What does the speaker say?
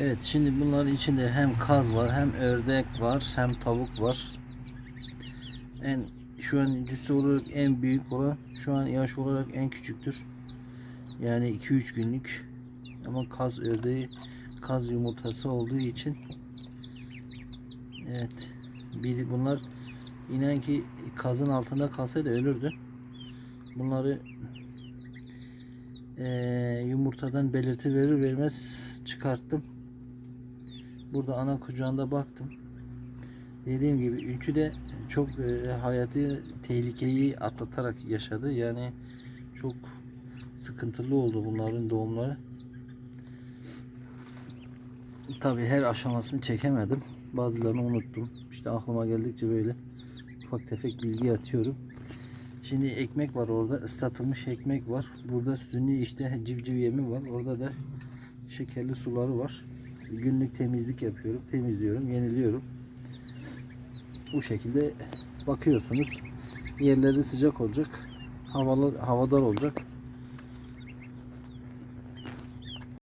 Evet şimdi bunların içinde hem kaz var hem ördek var hem tavuk var. En şu an cüsse olarak en büyük olan şu an yaş olarak en küçüktür. Yani 2-3 günlük. Ama kaz ördeği kaz yumurtası olduğu için evet bir bunlar inen ki kazın altında kalsaydı ölürdü. Bunları eee, yumurtadan belirti verir vermez çıkarttım. Burada ana kucağında baktım. Dediğim gibi üçü de çok e, hayati tehlikeyi atlatarak yaşadı. Yani çok sıkıntılı oldu bunların doğumları. Tabi her aşamasını çekemedim. Bazılarını unuttum. İşte aklıma geldikçe böyle ufak tefek bilgi atıyorum. Şimdi ekmek var orada. ıslatılmış ekmek var. Burada sünni işte civciv yemi var. Orada da şekerli suları var. Günlük temizlik yapıyorum. Temizliyorum. Yeniliyorum. Bu şekilde bakıyorsunuz. Yerleri sıcak olacak. Havalı, havadar olacak.